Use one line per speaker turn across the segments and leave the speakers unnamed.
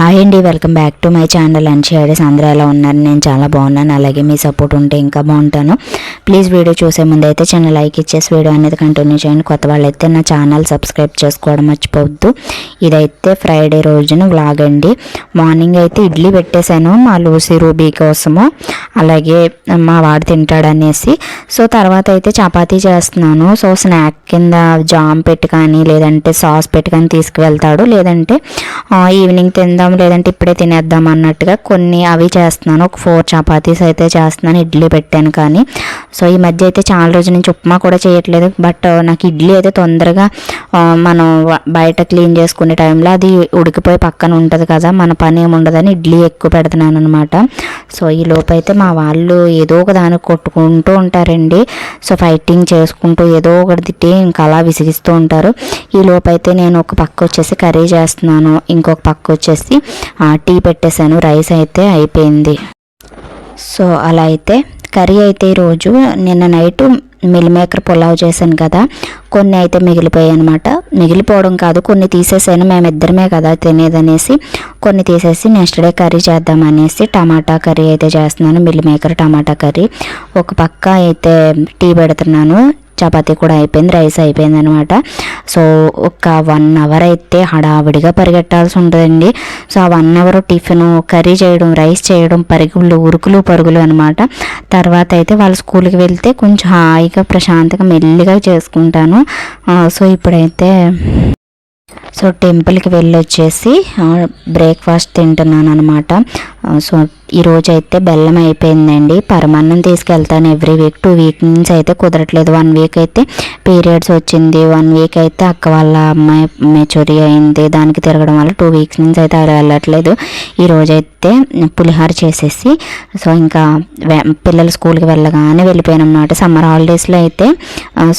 Hi అండి welcome back to my channel and షేడీస్ అందరూ ఎలా ఉన్నారు? నేను చాలా బాగున్నాను. అలాగే మీ సపోర్ట్ ఉంటే ఇంకా బాగుంటాను. ప్లీజ్ వీడియో చూసే ముందు అయితే చిన్న లైక్ ఇచ్చేసి వీడియో అనేది కంటిన్యూ చేయండి. కొత్త వాళ్ళైతే నా ఛానల్ సబ్స్క్రైబ్ చేసుకోవడం మర్చిపోవద్దు. ఇదైతే ఫ్రైడే రోజున వ్లాగ్ అండి. మార్నింగ్ అయితే ఇడ్లీ పెట్టేశాను మా లూసి రూబీ కోసము. అలాగే మా వాడు తింటాడనేసి. సో తర్వాత అయితే చపాతీ చేస్తున్నాను. సో స్నాక్ కింద జామ్ పెట్టి కానీ లేదంటే సాస్ పెట్టి కానీ తీసుకువెళ్తాడు. లేదంటే ఈవినింగ్ తిందాం లేదంటే ఇప్పుడే తినేద్దాం అన్నట్టుగా కొన్ని అవి చేస్తున్నాను. ఒక ఫోర్ చపాతీస్ అయితే చేస్తున్నాను ఇడ్లీ పెట్టాను కానీ. సో ఈ మధ్య అయితే చాలా రోజుల నుంచి ఉప్మా కూడా చేయట్లేదు. బట్ నాకు ఇడ్లీ అయితే తొందరగా మనం బయట క్లీన్ చేసుకునే టైంలో అది ఉడికిపోయి పక్కన ఉంటుంది కదా మన పని ఏమి ఉండదని ఇడ్లీ ఎక్కువ పెడుతున్నాను అనమాట సో ఈ లోపైతే అయితే మా వాళ్ళు ఏదో ఒక దానికి కొట్టుకుంటూ ఉంటారండి. సో ఫైటింగ్ చేసుకుంటూ ఏదో ఒకటి తిట్టి ఇంకా అలా విసిగిస్తూ ఉంటారు. ఈ లోపైతే అయితే నేను ఒక పక్క వచ్చేసి కర్రీ చేస్తున్నాను ఇంకొక పక్క వచ్చేసి టీ పెట్టేశాను రైస్ అయితే అయిపోయింది. సో అలా అయితే కర్రీ అయితే ఈరోజు నిన్న నైట్ మిల్ మేకర్ పులావ్ చేశాను కదా కొన్ని అయితే మిగిలిపోయాయి అనమాట మిగిలిపోవడం కాదు కొన్ని తీసేసాను మేమిద్దరమే కదా తినేదనేసి కొన్ని తీసేసి నెక్స్ట్ డే కర్రీ చేద్దామనేసి టమాటా కర్రీ అయితే చేస్తున్నాను మిల్ మేకర్ టమాటా కర్రీ. ఒక పక్క అయితే టీ పెడుతున్నాను చపాతీ కూడా అయిపోయింది రైస్ అయిపోయింది అనమాట సో ఒక వన్ అవర్ అయితే హడావిడిగా పరిగెట్టాల్సి ఉంటుందండి. సో ఆ వన్ అవర్ టిఫిన్ కర్రీ చేయడం రైస్ చేయడం పరుగులు ఉరుకులు పరుగులు అనమాట తర్వాత అయితే వాళ్ళ స్కూల్కి వెళ్తే కొంచెం హాయిగా ప్రశాంతంగా మెల్లిగా చేసుకుంటాను. సో ఇప్పుడైతే సో టెంపుల్కి వెళ్ళి వచ్చేసి బ్రేక్ఫాస్ట్ తింటున్నాను అనమాట సో ఈరోజు అయితే బెల్లం అయిపోయిందండి. పరమాన్నం తీసుకెళ్తాను ఎవ్రీ వీక్. టూ వీక్ నుంచి అయితే కుదరట్లేదు. వన్ వీక్ అయితే పీరియడ్స్ వచ్చింది. వన్ వీక్ అయితే అక్క వాళ్ళ అమ్మాయి మెచ్యూరీ అయింది. దానికి తిరగడం వల్ల టూ వీక్స్ నుంచి అయితే అలా వెళ్ళట్లేదు. ఈరోజు అయితే పులిహార చేసేసి సో ఇంకా పిల్లలు స్కూల్కి వెళ్ళగానే వెళ్ళిపోయాను అనమాట సమ్మర్ హాలిడేస్లో అయితే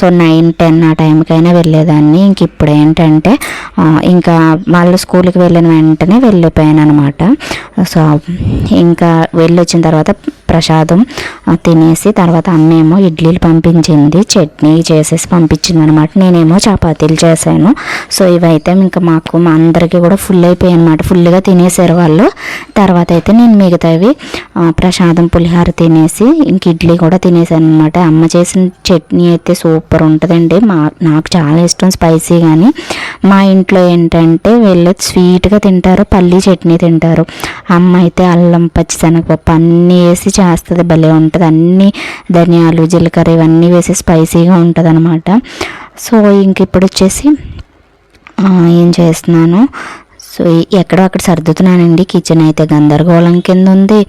సో నైన్ టెన్ ఆ టైంకైనా వెళ్ళేదాన్ని. ఇంక ఇప్పుడు ఏంటంటే ఇంకా వాళ్ళు స్కూల్కి వెళ్ళిన వెంటనే వెళ్ళిపోయాను అనమాట సో ఇంకా వెళ్ళొచ్చిన తర్వాత ప్రసాదం తినేసి తర్వాత అమ్మేమో ఇడ్లీలు పంపించింది చట్నీ చేసేసి పంపించింది అనమాట నేనేమో చపాతీలు చేశాను. సో ఇవైతే ఇంకా మాకు మా అందరికీ కూడా ఫుల్ అయిపోయాయి అనమాట ఫుల్గా తినేసారు వాళ్ళు. తర్వాత అయితే నేను మిగతావి ప్రసాదం పులిహార తినేసి ఇంక ఇడ్లీ కూడా తినేసాను అనమాట అమ్మ చేసిన చట్నీ అయితే సూపర్ ఉంటుందండి. మా నాకు చాలా ఇష్టం స్పైసీ కానీ మా ఇంట్లో ఏంటంటే వీళ్ళు స్వీట్గా తింటారు పల్లీ చట్నీ తింటారు. అమ్మ అయితే అల్లం పచ్చిశనగపప్పు అన్నీ వేసి చేస్తుంది భలే ఉంటుంది. అన్నీ ధనియాలు జీలకర్ర ఇవన్నీ వేసి స్పైసీగా ఉంటుంది అనమాట సో ఇంక ఇప్పుడు వచ్చేసి ఏం చేస్తున్నాను? సో ఎక్కడో అక్కడ సర్దుతున్నానండి. కిచెన్ అయితే గందరగోళం కింద ఉంది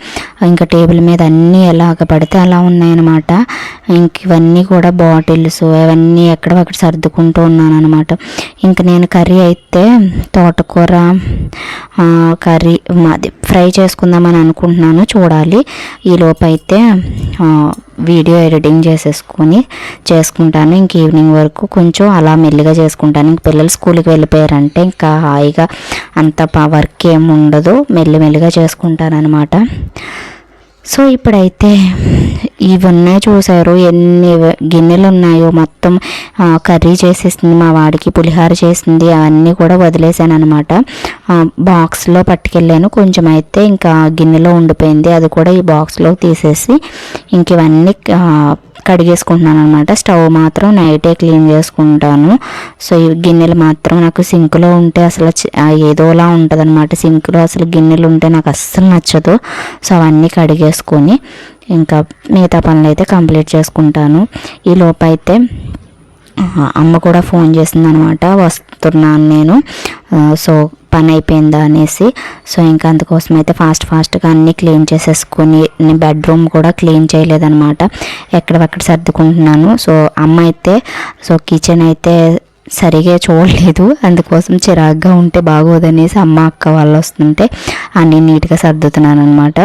ఇంకా టేబుల్ మీద అన్నీ ఎలాగ పడితే అలా ఉన్నాయన్నమాట. ఇంక ఇవన్నీ కూడా బాటిల్స్ అవన్నీ ఎక్కడో అక్కడ సర్దుకుంటూ ఉన్నాను అనమాట ఇంక నేను కర్రీ అయితే తోటకూర కర్రీ మాది ఫ్రై చేసుకుందామని అనుకుంటున్నాను. చూడాలి. ఈ అయితే వీడియో ఎడిటింగ్ చేసేసుకొని చేసుకుంటాను. ఇంక ఈవినింగ్ వరకు కొంచెం అలా మెల్లిగా చేసుకుంటాను. ఇంక పిల్లలు స్కూల్కి వెళ్ళిపోయారంటే ఇంకా హాయిగా అంత వర్క్ ఏమి ఉండదు. మెల్లిమెల్లిగా చేసుకుంటాను అనమాట సో ఇప్పుడైతే ఇవన్నీ చూసారు ఎన్ని గిన్నెలు ఉన్నాయో మొత్తం కర్రీ చేసేసింది మా వాడికి పులిహార చేసింది అవన్నీ కూడా వదిలేసాను అనమాట బాక్స్లో పట్టుకెళ్ళాను. కొంచెం అయితే ఇంకా గిన్నెలో ఉండిపోయింది. అది కూడా ఈ బాక్స్లో తీసేసి ఇంక ఇవన్నీ కడిగేసుకుంటున్నాను అనమాట స్టవ్ మాత్రం నైటే క్లీన్ చేసుకుంటాను. సో ఈ గిన్నెలు మాత్రం నాకు సింక్లో ఉంటే అసలు ఏదోలా ఉంటుంది అనమాట సింక్లో అసలు గిన్నెలు ఉంటే నాకు అస్సలు నచ్చదు. సో అవన్నీ కడిగేసుకొని ఇంకా మిగతా పనులు అయితే కంప్లీట్ చేసుకుంటాను. ఈ లోపు అయితే అమ్మ కూడా ఫోన్ చేసింది అనమాట వస్తున్నాను నేను. సో పని అయిపోయిందా అనేసి. సో ఇంకా అందుకోసం అయితే ఫాస్ట్ ఫాస్ట్గా అన్నీ క్లీన్ చేసేసుకొని నేను బెడ్రూమ్ కూడా క్లీన్ చేయలేదనమాట. ఎక్కడెక్కడ సర్దుకుంటున్నాను. సో అమ్మ అయితే సో కిచెన్ అయితే సరిగా చూడలేదు. అందుకోసం చిరాగ్గా ఉంటే బాగోదనేసి అమ్మ అక్క వాళ్ళు వస్తుంటే అన్నీ నీట్గా సర్దుతున్నాను అనమాట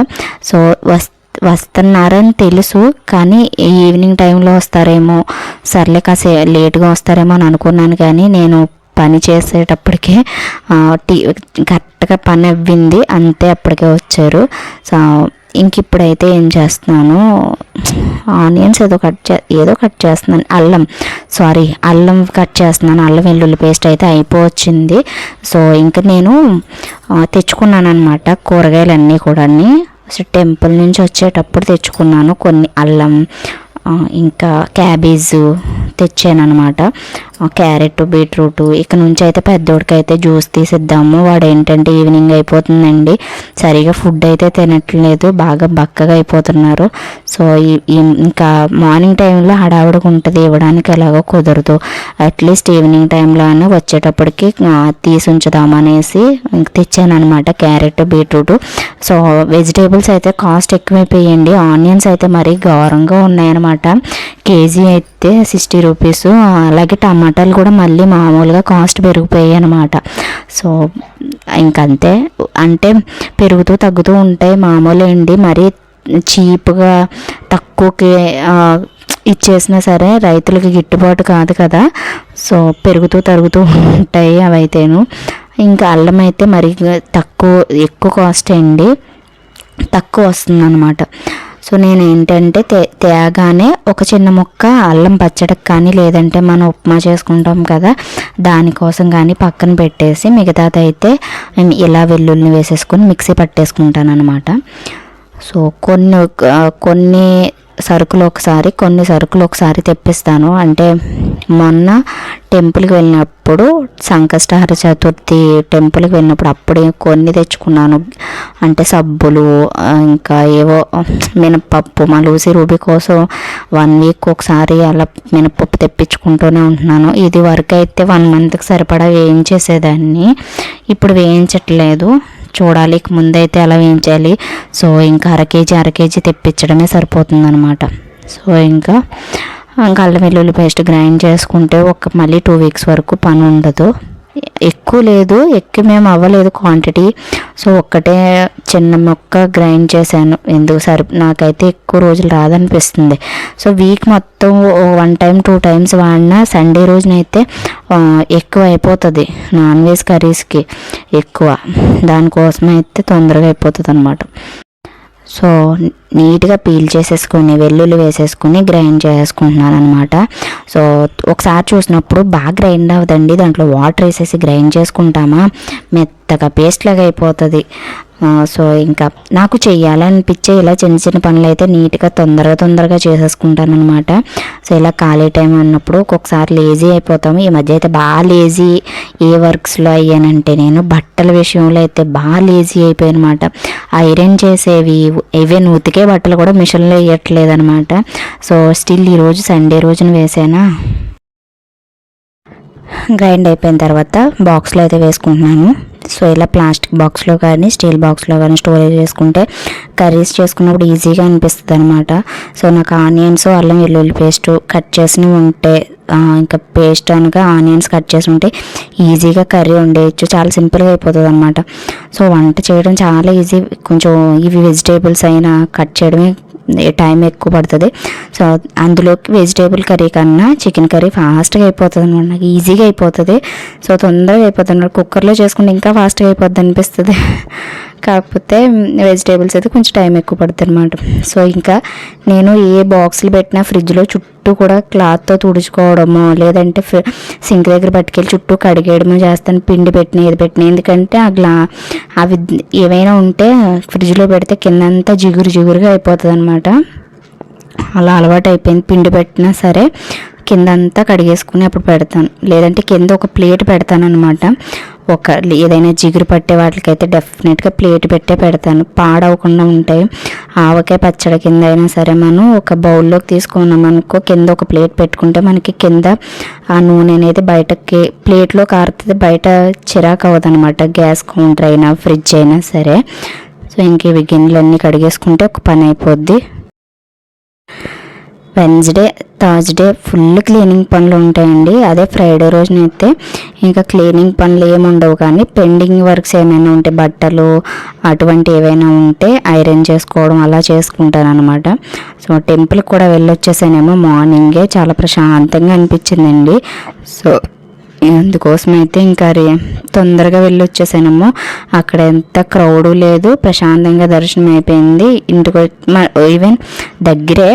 సో వస్ వస్తున్నారని తెలుసు కానీ ఈవినింగ్ టైంలో వస్తారేమో సర్లే కాసే లేట్గా వస్తారేమో అని అనుకున్నాను కానీ నేను పని చేసేటప్పటికే టీ కరెక్ట్గా పని అవ్వింది అంతే అప్పటికే వచ్చారు. సో ఇంక ఇప్పుడైతే ఏం చేస్తున్నాను ఆనియన్స్ ఏదో కట్ చే ఏదో కట్ చేస్తున్నాను అల్లం సారీ అల్లం కట్ చేస్తున్నాను అల్లం వెల్లుల్లి పేస్ట్ అయితే అయిపోవచ్చింది. సో ఇంకా నేను తెచ్చుకున్నాను అనమాట కూరగాయలన్నీ కూడా సో టెంపుల్ నుంచి వచ్చేటప్పుడు తెచ్చుకున్నాను కొన్ని అల్లం ఇంకా క్యాబేజ్ తెచ్చాను అనమాట క్యారెట్ బీట్రూట్ ఇక నుంచి అయితే పెద్దోడికైతే అయితే జ్యూస్ తీసిద్దాము. వాడు ఏంటంటే ఈవినింగ్ అయిపోతుందండి. సరిగా ఫుడ్ అయితే తినట్లేదు. బాగా బక్కగా అయిపోతున్నారు. సో ఈ- ఇంకా మార్నింగ్ టైంలో హడావుడిగా ఉంటుంది. ఇవ్వడానికి ఎలాగో కుదరదు. అట్లీస్ట్ ఈవినింగ్ టైంలో అని వచ్చేటప్పటికి తీసి ఉంచుదామనేసి తెచ్చానమాట తెచ్చాను అనమాట క్యారెట్ బీట్రూట్. సో వెజిటేబుల్స్ అయితే కాస్ట్ ఎక్కువైపోయాయండి ఆనియన్స్ అయితే మరీ ఘోరంగా ఉన్నాయన్నమాట. కేజీ అయితే సిక్స్టీ రూపీస్ అలాగే టమాటాలు కూడా మళ్ళీ మామూలుగా కాస్ట్ పెరిగిపోయాయి అనమాట సో ఇంకంతే. అంటే పెరుగుతూ తగ్గుతూ ఉంటాయి మామూలు అండి మరీ చీప్గా తక్కువకి ఇచ్చేసినా సరే రైతులకి గిట్టుబాటు కాదు కదా. సో పెరుగుతూ తరుగుతూ ఉంటాయి అవైతేను. ఇంకా అల్లం అయితే మరి తక్కువ ఎక్కువ కాస్ట్ అండి. తక్కువ వస్తుంది అనమాట సో నేను ఏంటంటే తే తేగానే ఒక చిన్న ముక్క అల్లం పచ్చడికి కానీ లేదంటే మనం ఉప్మా చేసుకుంటాం కదా దానికోసం కానీ పక్కన పెట్టేసి మిగతాది అయితే ఇలా వెల్లుల్ని వేసేసుకొని మిక్సీ పట్టేసుకుంటాను అనమాట సో కొన్ని కొన్ని సరుకులు ఒకసారి కొన్ని సరుకులు ఒకసారి తెప్పిస్తాను. అంటే మొన్న టెంపుల్కి వెళ్ళినప్పుడు సంకష్టహర చతుర్థి టెంపుల్కి వెళ్ళినప్పుడు అప్పుడే కొన్ని తెచ్చుకున్నాను. అంటే సబ్బులు ఇంకా ఏవో మినపప్పు మా లూసి రూబీ కోసం వన్ వీక్ ఒకసారి అలా మినపప్పు తెప్పించుకుంటూనే ఉంటున్నాను. ఇది వరకు అయితే వన్ మంత్కి సరిపడా వేయించేసేదాన్ని. ఇప్పుడు వేయించట్లేదు. చూడాలి. ముందైతే అలా వేయించాలి సో ఇంకా అర కేజీ అర కేజీ తెప్పించడమే సరిపోతుంది అనమాట సో ఇంకా ఇంకా అల్లం వెల్లుల్లి పేస్ట్ గ్రైండ్ చేసుకుంటే ఒక మళ్ళీ టూ వీక్స్ వరకు పని ఉండదు. ఎక్కువ లేదు ఎక్కువ మేము అవ్వలేదు క్వాంటిటీ సో ఒక్కటే చిన్న మొక్క గ్రైండ్ చేశాను. ఎందుకు సరి నాకైతే ఎక్కువ రోజులు రాదనిపిస్తుంది. సో వీక్ మొత్తం వన్ టైం టూ టైమ్స్ వాడినా సండే రోజునైతే ఎక్కువ అయిపోతుంది నాన్ వెజ్ కర్రీస్కి ఎక్కువ. దానికోసం అయితే తొందరగా అయిపోతుంది అనమాట సో నీట్గా పీల్ చేసేసుకొని వెల్లుల్లి వేసేసుకొని గ్రైండ్ చేసుకుంటున్నాను అనమాట సో ఒకసారి చూసినప్పుడు బాగా గ్రైండ్ అవ్వదండి దాంట్లో వాటర్ వేసేసి గ్రైండ్ చేసుకుంటామా? మెత్తగా పేస్ట్ లాగా అయిపోతుంది. సో ఇంకా నాకు చెయ్యాలనిపించే ఇలా చిన్న చిన్న పనులు అయితే నీట్గా తొందరగా తొందరగా చేసేసుకుంటాను అనమాట సో ఇలా ఖాళీ టైం అన్నప్పుడు ఒక్కొక్కసారి లేజీ అయిపోతాము. ఈ మధ్య అయితే బాగా లేజీ ఏ వర్క్స్లో అయ్యానంటే నేను బట్టల విషయంలో అయితే బాగా లేజీ అయిపోయాను అనమాట ఐరన్ చేసేవి ఈవెన్ ఉతికే బట్టలు కూడా మిషన్లో వేయట్లేదు అనమాట సో స్టిల్ ఈరోజు సండే రోజున వేసానా? గ్రైండ్ అయిపోయిన తర్వాత బాక్స్లో అయితే వేసుకుంటున్నాను. సో ఇలా ప్లాస్టిక్ బాక్స్లో కానీ స్టీల్ బాక్స్లో కానీ స్టోరేజ్ చేసుకుంటే కర్రీస్ చేసుకున్నప్పుడు ఈజీగా అనిపిస్తుంది అనమాట సో నాకు ఆనియన్స్ అల్లం వెల్లుల్లి పేస్ట్ కట్ చేసినవి ఉంటే ఇంకా పేస్ట్ అనగా ఆనియన్స్ కట్ చేసి ఉంటే ఈజీగా కర్రీ వండేయచ్చు. చాలా సింపుల్గా అయిపోతుంది అనమాట సో వంట చేయడం చాలా ఈజీ. కొంచెం ఇవి వెజిటేబుల్స్ అయినా కట్ చేయడమే టైం ఎక్కువ పడుతుంది. సో అందులోకి వెజిటేబుల్ కర్రీ కన్నా చికెన్ కర్రీ ఫాస్ట్గా అయిపోతుంది అనమాట నాకు ఈజీగా అయిపోతుంది. సో తొందరగా అయిపోతుంది అనమాట కుక్కర్లో చేసుకుంటే ఇంకా ఫాస్ట్గా అయిపోద్ది అనిపిస్తుంది. కాకపోతే వెజిటేబుల్స్ అయితే కొంచెం టైం ఎక్కువ పడుతుంది అనమాట సో ఇంకా నేను ఏ బాక్స్లు పెట్టినా ఫ్రిడ్జ్లో చుట్టూ చుట్టూ కూడా క్లాత్తో తుడుచుకోవడము లేదంటే సింక్ దగ్గర పట్టుకెళ్ళి చుట్టూ కడిగేయడము చేస్తాను పిండి పెట్టిన ఏది పెట్టిన. ఎందుకంటే ఆ గ్లా అవి ఏమైనా ఉంటే ఫ్రిడ్జ్లో పెడితే కిందంతా జిగురు జిగురుగా అయిపోతుంది అనమాట అలా అలవాటు అయిపోయింది. పిండి పెట్టినా సరే కింద అంతా కడిగేసుకుని అప్పుడు పెడతాను. లేదంటే కింద ఒక ప్లేట్ పెడతాను అనమాట ఒక ఏదైనా జిగురు పట్టే వాటికైతే డెఫినెట్గా ప్లేట్ పెట్టే పెడతాను. పాడవకుండా ఉంటాయి. ఆవకాయ పచ్చడి కింద అయినా సరే మనం ఒక బౌల్లోకి తీసుకున్నాం అనుకో కింద ఒక ప్లేట్ పెట్టుకుంటే మనకి కింద ఆ నూనె అనేది బయటకి ప్లేట్లో కారుతుంది బయట చిరాకు అవ్వదు అనమాట గ్యాస్ కౌంటర్ అయినా ఫ్రిడ్జ్ అయినా సరే. సో ఇంక ఇవి గిన్నెలన్నీ కడిగేసుకుంటే ఒక పని అయిపోద్ది. వెన్స్డే థర్స్డే ఫుల్ క్లీనింగ్ పనులు ఉంటాయండి. అదే ఫ్రైడే రోజునైతే ఇంకా క్లీనింగ్ పనులు ఏమి ఉండవు కానీ పెండింగ్ వర్క్స్ ఏమైనా ఉంటే బట్టలు అటువంటి ఏవైనా ఉంటే ఐరన్ చేసుకోవడం అలా చేసుకుంటాను అనమాట సో టెంపుల్కి కూడా వెళ్ళొచ్చేసానేమో మార్నింగే చాలా ప్రశాంతంగా అనిపించిందండి. సో అందుకోసం అయితే ఇంకా రే తొందరగా వెళ్ళి వచ్చేసానేమో అక్కడ ఎంత క్రౌడ్ లేదు. ప్రశాంతంగా దర్శనం అయిపోయింది. ఇంటికి ఈవెన్ దగ్గరే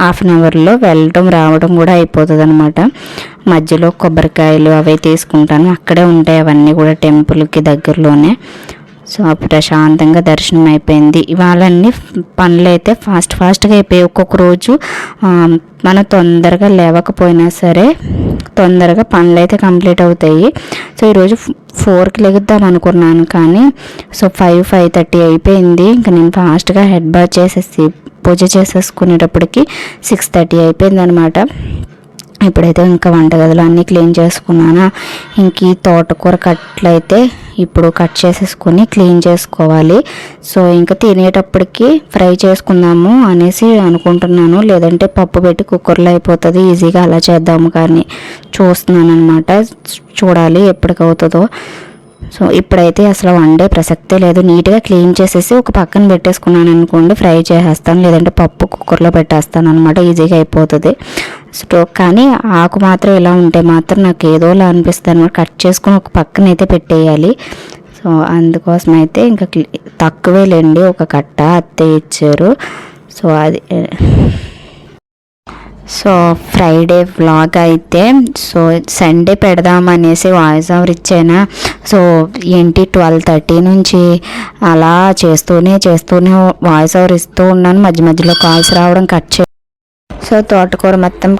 హాఫ్ అన్ అవర్లో వెళ్ళటం రావడం కూడా అయిపోతుంది అనమాట మధ్యలో కొబ్బరికాయలు అవి తీసుకుంటాను. అక్కడే ఉంటాయి అవన్నీ కూడా టెంపుల్కి దగ్గరలోనే. సో ప్రశాంతంగా దర్శనం అయిపోయింది. ఇవాళన్నీ పనులు అయితే ఫాస్ట్ ఫాస్ట్గా అయిపోయాయి. ఒక్కొక్క రోజు మనం తొందరగా లేవకపోయినా సరే తొందరగా పనులు అయితే కంప్లీట్ అవుతాయి. సో ఈరోజు ఫోర్కి లెగుద్దాం అనుకున్నాను కానీ సో ఫైవ్ ఫైవ్ థర్టీ అయిపోయింది. ఇంకా నేను ఫాస్ట్గా హెడ్ బాత్ చేసేసి పూజ చేసేసుకునేటప్పటికి సిక్స్ థర్టీ అయిపోయింది అనమాట ఇప్పుడైతే ఇంకా వంటగదిలో అన్నీ క్లీన్ చేసుకున్నానా ఇంక ఈ తోటకూర కట్లయితే ఇప్పుడు కట్ చేసేసుకొని క్లీన్ చేసుకోవాలి. సో ఇంకా తినేటప్పటికి ఫ్రై చేసుకుందాము అనేసి అనుకుంటున్నాను. లేదంటే పప్పు పెట్టి కుక్కర్లో అయిపోతుంది ఈజీగా అలా చేద్దాము కానీ చూస్తున్నాను అనమాట చూడాలి ఎప్పటికవుతుందో. సో ఇప్పుడైతే అసలు వండే ప్రసక్తే లేదు. నీట్గా క్లీన్ చేసేసి ఒక పక్కన పెట్టేసుకున్నాను అనుకోండి ఫ్రై చేసేస్తాను. లేదంటే పప్పు కుక్కర్లో పెట్టేస్తాను అనమాట ఈజీగా అయిపోతుంది. సో కానీ ఆకు మాత్రం ఇలా ఉంటే మాత్రం నాకు ఏదోలా అనిపిస్తుంది అనమాట కట్ చేసుకుని ఒక పక్కన అయితే పెట్టేయాలి. సో అందుకోసం అయితే ఇంకా తక్కువే లేండి. ఒక కట్ట అత్తే ఇచ్చారు. సో అది సో ఫ్రైడే వ్లాగ్ అయితే సో సండే పెడదామనేసి వాయిస్ ఓవర్ ఇచ్చాను. సో ఏంటి ట్వెల్వ్ థర్టీ నుంచి అలా చేస్తూనే చేస్తూనే వాయిస్ ఓవర్ ఇస్తూ ఉన్నాను. మధ్య మధ్యలో కాల్స్ రావడం కట్ చే సో తోటకూర మొత్తం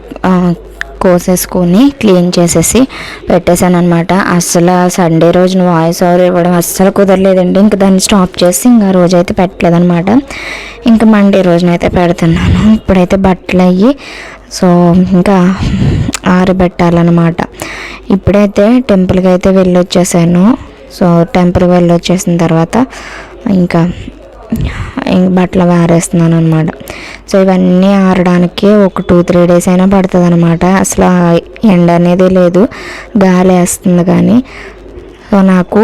కోసేసుకొని క్లీన్ చేసేసి పెట్టేశాను అనమాట అస్సలు సండే రోజున వాయిస్ ఓవర్ ఇవ్వడం అస్సలు కుదరలేదండి. ఇంకా దాన్ని స్టాప్ చేసి ఇంకా రోజు అయితే పెట్టలేదనమాట ఇంకా మండే రోజునైతే పెడుతున్నాను. ఇప్పుడైతే బట్టలు అయ్యి సో ఇంకా ఆరబెట్టాలన్నమాట ఇప్పుడైతే టెంపుల్కి అయితే వెళ్ళొచ్చేసాను. సో టెంపుల్కి వెళ్ళొచ్చేసిన తర్వాత ఇంకా బట్టలు ఆరేస్తున్నాను అనమాట సో ఇవన్నీ ఆరడానికి ఒక టూ త్రీ డేస్ అయినా పడుతుంది అనమాట అసలు ఎండ అనేది లేదు. గాలి వేస్తుంది కానీ. సో నాకు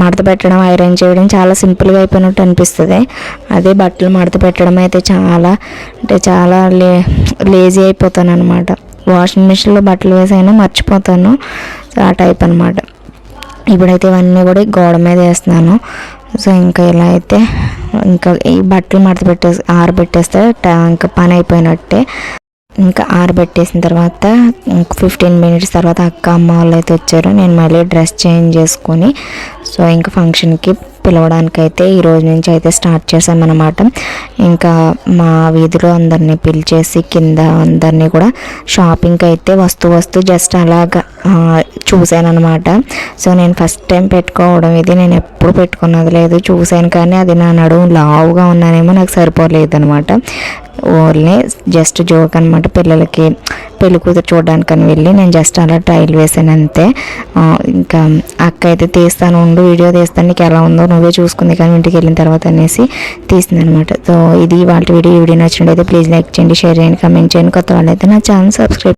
మడత పెట్టడం ఐరన్ చేయడం చాలా సింపుల్గా అయిపోయినట్టు అనిపిస్తుంది. అదే బట్టలు మడత పెట్టడం అయితే చాలా అంటే చాలా లే లేజీ అయిపోతాను అనమాట వాషింగ్ మిషన్లో బట్టలు వేసైనా మర్చిపోతాను. ఆ టైప్ అనమాట ఇప్పుడైతే ఇవన్నీ కూడా గోడ మీద వేస్తున్నాను. సో ఇంకా ఇలా అయితే ఇంకా ఈ బట్టలు మడత పెట్టేసి ఆరబెట్టేస్తే ఇంకా పని అయిపోయినట్టే. ఇంకా ఆరబెట్టేసిన తర్వాత ఫిఫ్టీన్ మినిట్స్ తర్వాత అక్క అమ్మ వాళ్ళు అయితే వచ్చారు. నేను మళ్ళీ డ్రెస్ చేంజ్ చేసుకొని సో ఇంకా ఫంక్షన్కి పిలవడానికి అయితే ఈ రోజు నుంచి అయితే స్టార్ట్ చేసామన్నమాట ఇంకా మా వీధిలో అందరినీ పిలిచేసి కింద అందరినీ కూడా షాపింగ్కి అయితే వస్తూ వస్తూ జస్ట్ అలాగా చూశాను అనమాట సో నేను ఫస్ట్ టైం పెట్టుకోవడం ఇది. నేను ఎప్పుడు పెట్టుకున్నది లేదు చూశాను కానీ అది నా నడుము లావుగా ఉన్నానేమో నాకు సరిపోలేదు అనమాట ఓన్లీ జస్ట్ జోక్ అనమాట పిల్లలకి పెళ్ళి కూతురు చూడడానికని వెళ్ళి నేను జస్ట్ అలా ట్రైల్ వేసాను అంతే. ఇంకా అక్క అయితే తీస్తాను ఉండు వీడియో తీస్తాను నీకు ఎలా ఉందో నువ్వే చూసుకుంది కానీ ఇంటికి వెళ్ళిన తర్వాత అనేసి తీసింది అనమాట సో ఇది వాళ్ళ వీడియో వీడియో నచ్చినట్టయితే ప్లీజ్ లైక్ చేయండి షేర్ చేయండి కమెంట్ చేయండి. కొత్త వాళ్ళైతే నా ఛానల్ సబ్స్క్రైబ్